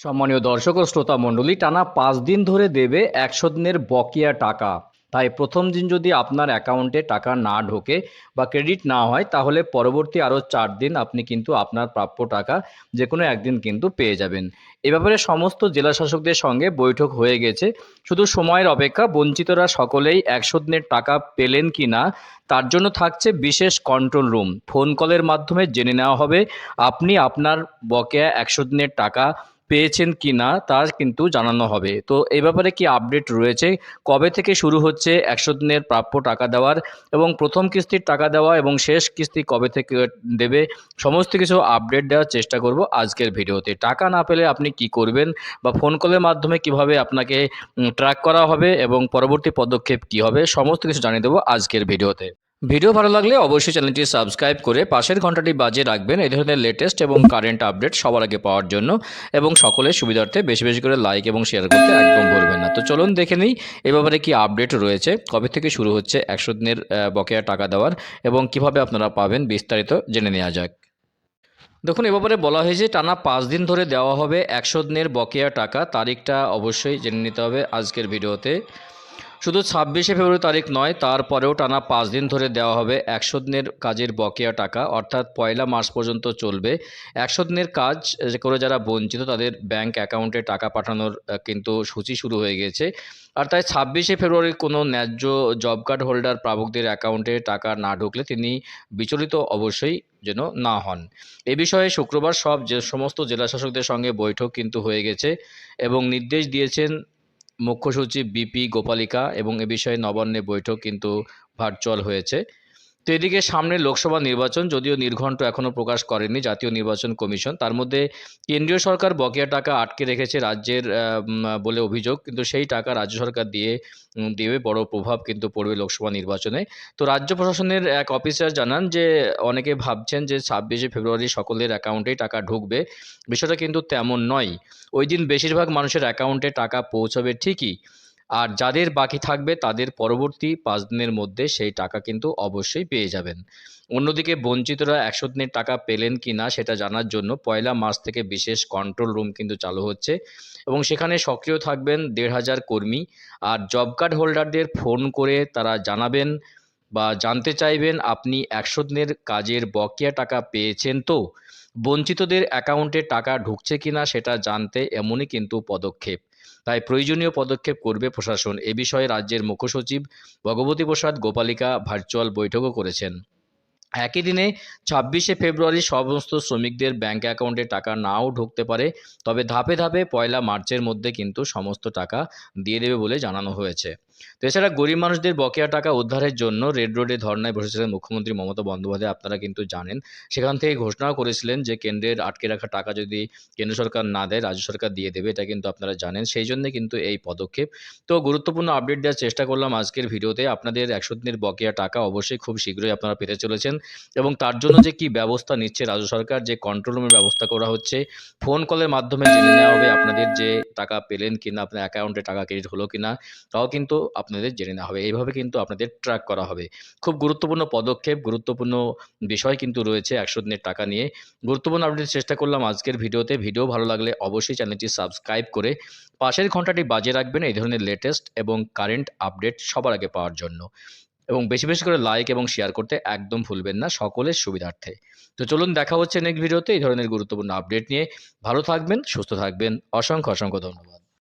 সম্মানীয় দর্শক ও শ্রোতা মণ্ডলী, টানা পাঁচ দিন ধরে দেবে একশো দিনের বকেয়া টাকা। তাই প্রথম দিন যদি আপনার অ্যাকাউন্টে টাকা না ঢোকে বা ক্রেডিট না হয়, তাহলে পরবর্তী আরও চার দিন আপনি কিন্তু আপনার প্রাপ্য টাকা যে কোনো একদিন কিন্তু পেয়ে যাবেন। এ ব্যাপারে সমস্ত জেলা শাসকদের সঙ্গে বৈঠক হয়ে গেছে। শুধু সময়ের অপেক্ষা, বঞ্চিতরা সকলেই একশো দিনের টাকা পেলেন কি না, তার জন্য থাকছে বিশেষ কন্ট্রোল রুম। ফোন কলের মাধ্যমে জেনে নেওয়া হবে, আপনি আপনার বকেয়া একশো দিনের টাকা পেয়েছেন কি না তার কিন্তু জানানো হবে। তো এই ব্যাপারে কি আপডেট রয়েছে? কবে থেকে শুরু হচ্ছে? একশো দিনের প্রাপ্য টাকা দেওয়ার এবং প্রথম কিস্তির টাকা দেওয়া এবং শেষ কিস্তি কবে থেকে দেবে? সমস্ত কিছু আপডেট দেওয়ার চেষ্টা করব আজকের ভিডিওতে। টাকা না পেলে আপনি কি করবেন বা ফোন কলের মাধ্যমে কীভাবে আপনাকে ট্র্যাক করা হবে এবং পরবর্তী পদক্ষেপ কি হবে? সমস্ত কিছু জানিয়ে দেবো আজকের ভিডিওতে। ভিডিও ভালো লাগলে অবশ্যই চ্যানেলটি সাবস্ক্রাইব করে পাশের ঘন্টাটি বাজিয়ে রাখবেন। এই ধরনের লেটেস্ট এবং কারেন্ট আপডেট সবার আগে পাওয়ার জন্য এবং সকলের সুবিধার্থে বেশি বেশি করে লাইক এবং শেয়ার করতে একদম ভুলবেন না। তো চলুন দেখে নিই এ ব্যাপারে কি আপডেট রয়েছে, কবে থেকে শুরু হচ্ছে, একশো দিনের বকেয়া টাকা দেওয়ার এবং কীভাবে আপনারা পাবেন বিস্তারিত জেনে নেওয়া যাক। দেখুন, এ ব্যাপারে বলা হয়েছে টানা পাঁচ দিন ধরে দেওয়া হবে একশো দিনের বকেয়া টাকা। তারিখটা অবশ্যই জেনে নিতে হবে আজকের ভিডিওতে। শুধু ছাব্বিশে ফেব্রুয়ারি তারিখ নয়, তারপরেও টানা পাঁচ দিন ধরে দেওয়া হবে একশো দিনের কাজের বকেয়া টাকা। অর্থাৎ পয়লা মার্চ পর্যন্ত চলবে। একশো দিনের কাজ করে যারা বঞ্চিত, তাদের ব্যাংক অ্যাকাউন্টে টাকা পাঠানোর কিন্তু সূচি শুরু হয়ে গেছে। আর তাই ছাব্বিশে ফেব্রুয়ারি কোনো ন্যায্য জব কার্ড হোল্ডার প্রাপকদের অ্যাকাউন্টে টাকা না ঢুকলে তিনি বিচলিত অবশ্যই যেন না হন। এ বিষয়ে শুক্রবার সব যে, সমস্ত জেলাশাসকদের সঙ্গে বৈঠক কিন্তু হয়ে গেছে এবং নির্দেশ দিয়েছেন মুখ্য সচিব বিপি গোপালিকা এবং এ বিষয়ে নবান্নে বৈঠক কিন্তু ভার্চুয়াল হয়েছে। তো এদিকে সামনে লোকসভা নির্বাচন, যদিও নির্ঘণ্ট এখনও প্রকাশ করেনি জাতীয় নির্বাচন কমিশন, তার মধ্যে কেন্দ্রীয় সরকার বকেয়া টাকা আটকে রেখেছে রাজ্যের বলে অভিযোগ, কিন্তু সেই টাকা রাজ্য সরকার দিয়ে দেবে, বড় প্রভাব কিন্তু পড়বে লোকসভা নির্বাচনে। তো রাজ্য প্রশাসনের এক অফিসার জানান যে, অনেকে ভাবছেন যে ছাব্বিশে ফেব্রুয়ারি সকলের অ্যাকাউন্টেই টাকা ঢুকবে, বিষয়টা কিন্তু তেমন নয়। ওই দিন বেশিরভাগ মানুষের অ্যাকাউন্টে টাকা পৌঁছবে ঠিকই আর যাদের বাকি থাকবে তাদের পরবর্তী পাঁচ দিনের মধ্যে সেই টাকা কিন্তু অবশ্যই পেয়ে যাবেন। অন্যদিকে বঞ্চিতরা একশো দিনের টাকা পেলেন কি না সেটা জানার জন্য পয়লা মাস থেকে বিশেষ কন্ট্রোল রুম কিন্তু চালু হচ্ছে এবং সেখানে সক্রিয় থাকবেন দেড় হাজার কর্মী। আর জব কার্ড হোল্ডারদের ফোন করে তারা জানাবেন বা জানতে চাইবেন আপনি একশো দিনের কাজের বকেয়া টাকা পেয়েছেন তো? বঞ্চিতদের অ্যাকাউন্টে টাকা ঢুকছে কিনা সেটা জানতে এমনই কিন্তু পদক্ষেপ। তাই প্রয়োজনীয় পদক্ষেপ করবে প্রশাসন। এ বিষয়ে রাজ্যের মুখ্যসচিব ভগবতী প্রসাদ গোপালিকা ভার্চুয়াল বৈঠকও করেছেন। একই দিনে ছাব্বিশে ফেব্রুয়ারি সমস্ত শ্রমিকদের ব্যাঙ্ক অ্যাকাউন্টে টাকা নাও ঢুকতে পারে, তবে ধাপে ধাপে পয়লা মার্চের মধ্যে কিন্তু সমস্ত টাকা দিয়ে দেবে বলে জানানো হয়েছে। তো এছাড়া গরিব মানুষদের বকেয়া টাকা উদ্ধারের জন্য রেড রোডে ধর্নায় বসেছিলেন মুখ্যমন্ত্রী মমতা বন্দ্যোপাধ্যায়। আপনারা কিন্তু জানেন, সেখান থেকে ঘোষণাও করেছিলেন যে কেন্দ্রের আটকে রাখা টাকা যদি কেন্দ্র সরকার না দেয়, রাজ্য সরকার দিয়ে দেবে, এটা কিন্তু আপনারা জানেন। সেই জন্য কিন্তু এই পদক্ষেপ। তো গুরুত্বপূর্ণ আপডেট দেওয়ার চেষ্টা করলাম আজকের ভিডিওতে। আপনাদের একশো দিনের বকেয়া টাকা অবশ্যই খুব শীঘ্রই আপনারা পেতে চলেছেন এবং তার জন্য যে কি ব্যবস্থা নিচ্ছে রাজ্য সরকার, যে কন্ট্রোল রুমের ব্যবস্থা করা হচ্ছে ফোন কলের মাধ্যমে জেনে নেওয়া হবে আপনাদের যে টাকা পেলেন কিনা, আপনার অ্যাকাউন্টে টাকা ক্রেডিট হলো কিনা, তাও কিন্তু আপনাদের জেনে নেওয়া হবে। এইভাবে কিন্তু আপনাদের ট্র্যাক করা হবে। খুব গুরুত্বপূর্ণ পদক্ষেপ, গুরুত্বপূর্ণ বিষয় কিন্তু রয়েছে একশো দিনের টাকা নিয়ে। গুরুত্বপূর্ণ আপডেট চেষ্টা করলাম আজকের ভিডিওতে। ভিডিও ভালো লাগলে অবশ্যই চ্যানেলটি সাবস্ক্রাইব করে পাশের ঘন্টাটি বাজিয়ে রাখবেন এই ধরনের লেটেস্ট এবং কারেন্ট আপডেট সবার আগে পাওয়ার জন্য। এবং বেশি বেশি করে লাইক এবং শেয়ার করতে একদম ভুলবেন না সকলের সুবিধার্থে। তো চলুন দেখা হচ্ছে নেক্সট ভিডিওতে এই ধরনের গুরুত্বপূর্ণ আপডেট নিয়ে। ভালো থাকবেন, সুস্থ থাকবেন। অসংখ্য অসংখ্য ধন্যবাদ।